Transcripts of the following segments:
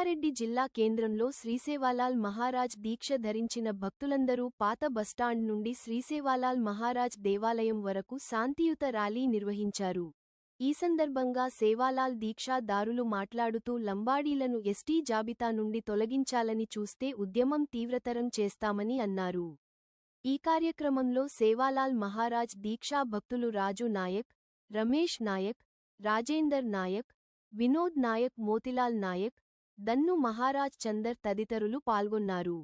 రంగారెడ్డి జిల్లా కేంద్రంలో శ్రీసేవాలాల్ మహారాజ్ దీక్ష ధరించిన భక్తులందరూ పాత బస్టాండ్ నుండి శ్రీసేవాలాల్ మహారాజ్ దేవాలయం వరకు శాంతియుత ర్యాలీ నిర్వహించారు. ఈ సందర్భంగా సేవాలాల్ దీక్షాదారులు మాట్లాడుతూ లంబాడీలను ఎస్టీ జాబితా నుండి తొలగించాలని చూస్తే ఉద్యమం తీవ్రతరం చేస్తామని అన్నారు. ఈ కార్యక్రమంలో సేవాలాల్ మహారాజ్ దీక్షా భక్తులు రాజు నాయక్ రమేష్ నాయక్ రాజేందర్ నాయక్ వినోద్ నాయక్ మోతిలాల్ నాయక్ దన్ను మహారాజ్ చందర్ తదితరులు పాల్గొన్నారు.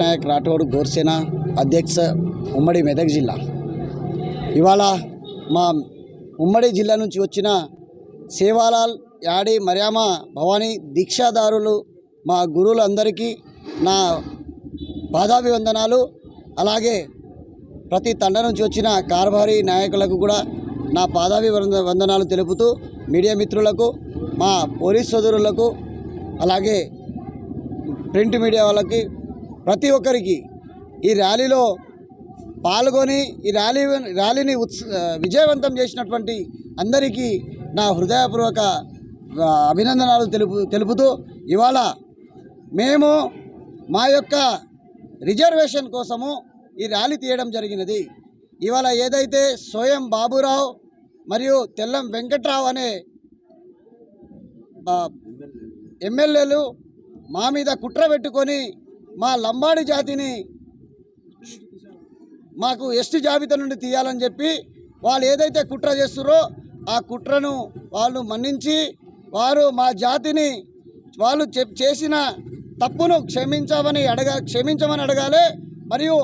నాయక్ రాఠోడ్ గోర్సేన అధ్యక్ష ఉమ్మడి మెదక్ జిల్లా. ఇవాళ మా ఉమ్మడి జిల్లా నుంచి వచ్చిన సేవాలాల్ యాడి మర్యామ భవానీ దీక్షాదారులు మా గురువులందరికీ నా పాదాభివందనాలు. అలాగే ప్రతి తండ నుంచి వచ్చిన కార్భారీ నాయకులకు కూడా నా పాదాభి వందనాలు తెలుపుతూ మీడియా మిత్రులకు మా పోలీస్ సోదరులకు అలాగే ప్రింట్ మీడియా వాళ్ళకి ప్రతి ఒక్కరికి ఈ ర్యాలీలో పాల్గొని ఈ ర్యాలీ ర్యాలీని ఉత్స విజయవంతం చేసినటువంటి అందరికీ నా హృదయపూర్వక అభినందనాలు తెలుపు తెలుపుతూ ఇవాళ మేము మా యొక్క రిజర్వేషన్ కోసము ఈ ర్యాలీ తీయడం జరిగినది. ఇవాళ ఏదైతే స్వయం బాబురావు మరియు తెల్లం వెంకట్రావు అనే ఎమ్మెల్యేలు మా మీద కుట్ర పెట్టుకొని మా లంబాడి జాతిని మాకు ఎస్టీ జాబితా నుండి తీయాలని చెప్పి వాళ్ళు ఏదైతే కుట్ర చేస్తారో ఆ కుట్రను వాళ్ళు మన్నించి వారు మా జాతిని వాళ్ళు చెప్ చేసిన తప్పును క్షమించమని అడగ క్షమించమని అడగాలి. మరియు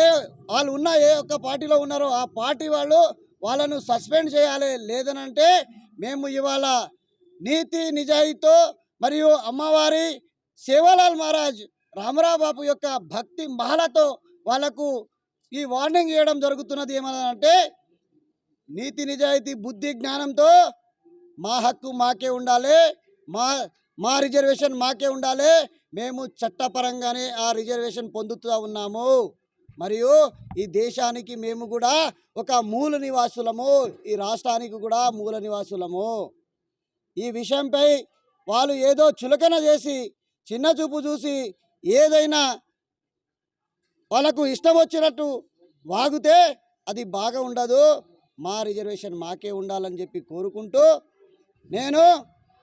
ఏ వాళ్ళు ఉన్న ఏ ఒక్క పార్టీలో ఉన్నారో ఆ పార్టీ వాళ్ళు వాళ్ళను సస్పెండ్ చేయాలి. లేదనంటే మేము ఇవాళ నీతి నిజాయితీతో మరియు అమ్మవారి సేవాలాల్ మహారాజ్ రామరావు బాబు యొక్క భక్తి మహలతో వాళ్ళకు ఈ వార్నింగ్ ఇవ్వడం జరుగుతున్నది ఏమనంటే నీతి నిజాయితీ బుద్ధి జ్ఞానంతో మా హక్కు మాకే ఉండాలి మా మా రిజర్వేషన్ మాకే ఉండాలి మేము చట్టపరంగానే ఆ రిజర్వేషన్ పొందుతూ ఉన్నాము. మరియు ఈ దేశానికి మేము కూడా ఒక మూల నివాసులము ఈ రాష్ట్రానికి కూడా మూల నివాసులము. ఈ విషయంపై వాళ్ళు ఏదో చులకన చేసి చిన్న చూపు చూసి ఏదైనా వాళ్ళకు ఇష్టం వచ్చినట్టు వాగితే అది బాగా ఉండదు. మా రిజర్వేషన్ మాకే ఉండాలని చెప్పి కోరుకుంటూ నేను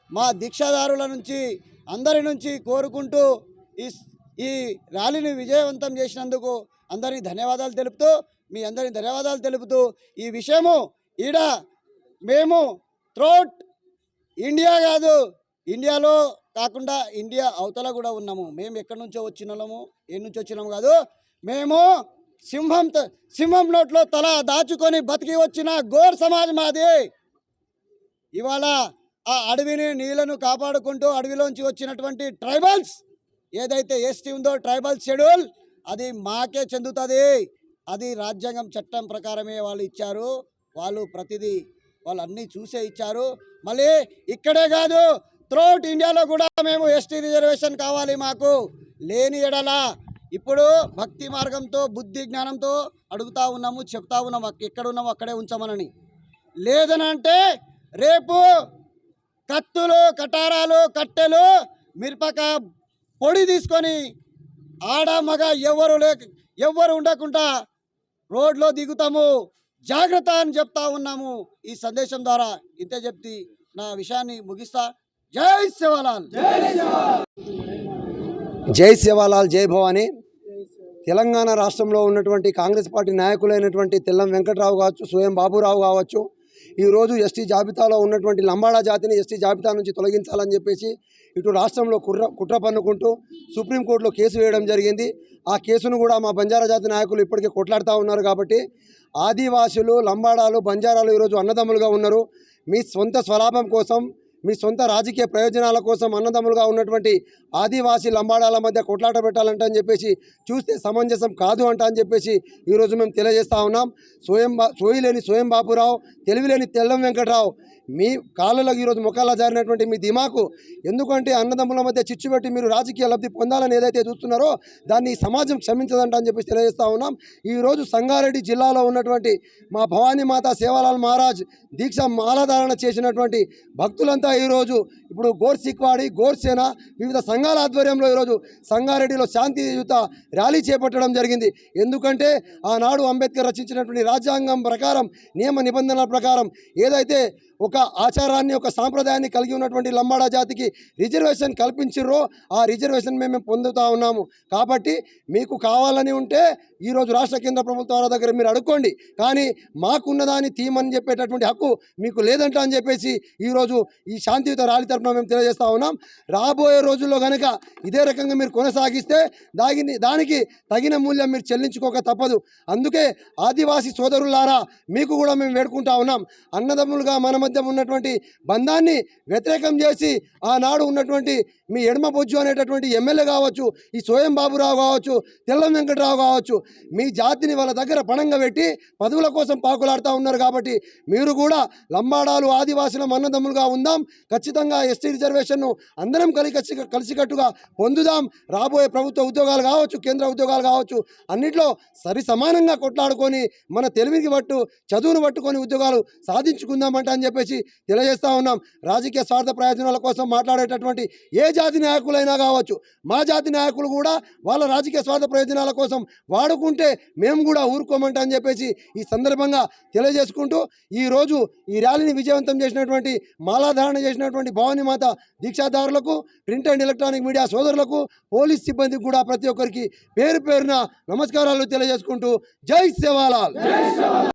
మా దీక్షాదారుల నుంచి అందరి నుంచి కోరుకుంటూ ఈ ఈ ర్యాలీని విజయవంతం చేసినందుకు అందరికీ ధన్యవాదాలు తెలుపుతూ మీ అందరికీ ధన్యవాదాలు తెలుపుతూ ఈ విషయము ఈడ మేము త్రోట్ ఇండియా కాదు ఇండియాలో కాకుండా ఇండియా అవతల కూడా ఉన్నాము. మేము ఎక్కడి నుంచో వచ్చిన వాళ్ళము ఏ నుంచి వచ్చినాము కాదు. మేము సింహం సింహం నోట్లో తల దాచుకొని బతికి వచ్చిన గోర్ సమాజ్ మాది. ఇవాళ ఆ అడవిని నీళ్ళను కాపాడుకుంటూ అడవిలోంచి వచ్చినటువంటి ట్రైబల్స్ ఏదైతే ఎస్టీ ఉందో ట్రైబల్ షెడ్యూల్ అది మాకే చెందుతుంది. అది రాజ్యాంగం చట్టం ప్రకారమే వాళ్ళు ఇచ్చారు. వాళ్ళు ప్రతిదీ వాళ్ళు అన్నీ చూసే ఇచ్చారు. మళ్ళీ ఇక్కడే కాదు త్రోట్ ఇండియాలో కూడా మేము ఎస్టీ రిజర్వేషన్ కావాలి మాకు. లేని ఎడల ఇప్పుడు భక్తి మార్గంతో బుద్ధి జ్ఞానంతో అడుగుతా ఉన్నాము చెప్తా ఉన్నాము ఎక్కడ ఉన్నాము అక్కడే ఉంచమనని. లేదనంటే రేపు కత్తులు కటారాలు కట్టెలు మిరపక పొడి తీసుకొని ఆడ మగ ఎవరు లేక ఎవ్వరు ఉండకుండా రోడ్లో దిగుతాము. జాగ్రత్త అని చెప్తా ఉన్నాము. ఈ సందేశం ద్వారా ఇంతే చెప్తి నా విషయాన్ని ముగిస్తా. జై శివలాల్. జై సేవాలాల్ జై భవాని. తెలంగాణ రాష్ట్రంలో ఉన్నటువంటి కాంగ్రెస్ పార్టీ నాయకులైనటువంటి తెల్లం వెంకట్రావు కావచ్చు స్వయం బాబురావు కావచ్చు ఈరోజు ఎస్టీ జాబితాలో ఉన్నటువంటి లంబాడా జాతిని ఎస్టీ జాబితా నుంచి తొలగించాలని చెప్పేసి ఇటు రాష్ట్రంలో కుట్ర కుట్ర పన్నుకుంటూ సుప్రీంకోర్టులో కేసు వేయడం జరిగింది. ఆ కేసును కూడా మా బంజారా జాతి నాయకులు ఇప్పటికే కొట్లాడుతూ ఉన్నారు కాబట్టి ఆదివాసులు లంబాడాలు బంజారాలు ఈరోజు అన్నదమ్ములుగా ఉన్నారు. మీ సొంత స్వలాభం కోసం మీ సొంత రాజకీయ ప్రయోజనాల కోసం అన్నదమ్ములుగా ఉన్నటువంటి ఆదివాసీ లంబాడాల మధ్య కొట్లాట పెట్టాలంట అని చెప్పేసి చూస్తే సమంజసం కాదు అంట అని చెప్పేసి ఈరోజు మేము తెలియజేస్తా ఉన్నాం. స్వయం సోయిలేని సోయి లేని స్వయం బాపురావు తెలివిలేని తెల్లం వెంకట్రావు మీ కాళ్ళలోకి ఈరోజు ముఖాల్లో జారినటువంటి మీ దిమాకు ఎందుకంటే అన్నదమ్ముల మధ్య చిచ్చు పెట్టి మీరు రాజకీయ లబ్ధి పొందాలని ఏదైతే చూస్తున్నారో దాన్ని సమాజం క్షమించదంట అని చెప్పేసి తెలియజేస్తా ఉన్నాం. ఈరోజు సంగారెడ్డి జిల్లాలో ఉన్నటువంటి మా భవానీ మాత సేవాలాల్ మహారాజ్ దీక్ష మాలాధారణ చేసినటువంటి భక్తులంతా ఈరోజు ఇప్పుడు గోర్ సిక్వాడి గోర్సేన వివిధ సంఘాల ఆధ్వర్యంలో ఈరోజు సంగారెడ్డిలో శాంతియుత ర్యాలీ చేపట్టడం జరిగింది. ఎందుకంటే ఆనాడు అంబేద్కర్ రచించినటువంటి రాజ్యాంగం ప్రకారం నియమ నిబంధనల ప్రకారం ఏదైతే ఒక ఆచారాన్ని ఒక సాంప్రదాయాన్ని కలిగి ఉన్నటువంటి లంబాడా జాతికి రిజర్వేషన్ కల్పించిర్రో ఆ రిజర్వేషన్ మేము పొందుతూ ఉన్నాము. కాబట్టి మీకు కావాలని ఉంటే ఈరోజు రాష్ట్ర కేంద్ర ప్రభుత్వాల దగ్గర మీరు అడుక్కోండి. కానీ మాకున్నదాన్ని తీయమని చెప్పేటటువంటి హక్కు మీకు లేదంట అని చెప్పేసి ఈరోజు ఈ శాంతియుత ర్యాలీ తరఫున మేము తెలియజేస్తూ ఉన్నాం. రాబోయే రోజుల్లో కనుక ఇదే రకంగా మీరు కొనసాగిస్తే దాగిని దానికి తగిన మూల్యం మీరు చెల్లించుకోక తప్పదు. అందుకే ఆదివాసీ సోదరులారా మీకు కూడా మేము వేడుకుంటా ఉన్నాం. అన్నదమ్ములుగా మనం మధ్య ఉన్నటువంటి బంధాన్ని వ్యతిరేకం చేసి ఆనాడు ఉన్నటువంటి మీ ఎడమ బొజ్జు అనేటటువంటి ఎమ్మెల్యే కావచ్చు ఈ సోయం బాబురావు కావచ్చు తెల్లం వెంకటరావు కావచ్చు మీ జాతిని వాళ్ళ దగ్గర పణంగా పెట్టి పదవుల కోసం పాకులాడుతూ ఉన్నారు కాబట్టి మీరు కూడా లంబాడాలు ఆదివాసులం అన్నదమ్ములుగా ఉందాం. ఖచ్చితంగా ఎస్టీ రిజర్వేషన్ను అందరం కలిసి కలిసికట్టుగా పొందుదాం. రాబోయే ప్రభుత్వ ఉద్యోగాలు కావచ్చు కేంద్ర ఉద్యోగాలు కావచ్చు అన్నింటిలో సరి సమానంగా కొట్లాడుకొని మన తెలివికి పట్టు చదువును పట్టుకొని ఉద్యోగాలు సాధించుకుందామంట అని చెప్పి చెప్పేసి తెలియజేస్తా ఉన్నాం. రాజకీయ స్వార్థ ప్రయోజనాల కోసం మాట్లాడేటటువంటి ఏ జాతి నాయకులైనా కావచ్చు మా జాతి నాయకులు కూడా వాళ్ళ రాజకీయ స్వార్థ ప్రయోజనాల కోసం వాడుకుంటే మేము కూడా ఊరుకోమంట అని చెప్పేసి ఈ సందర్భంగా తెలియజేసుకుంటూ ఈరోజు ఈ ర్యాలీని విజయవంతం చేసినటువంటి మాలాధారణ చేసినటువంటి భవానీమాత దీక్షాదారులకు ప్రింట్ అండ్ ఎలక్ట్రానిక్ మీడియా సోదరులకు పోలీస్ సిబ్బందికి కూడా ప్రతి ఒక్కరికి పేరు పేరున నమస్కారాలు తెలియజేసుకుంటూ జై సేవాలాల్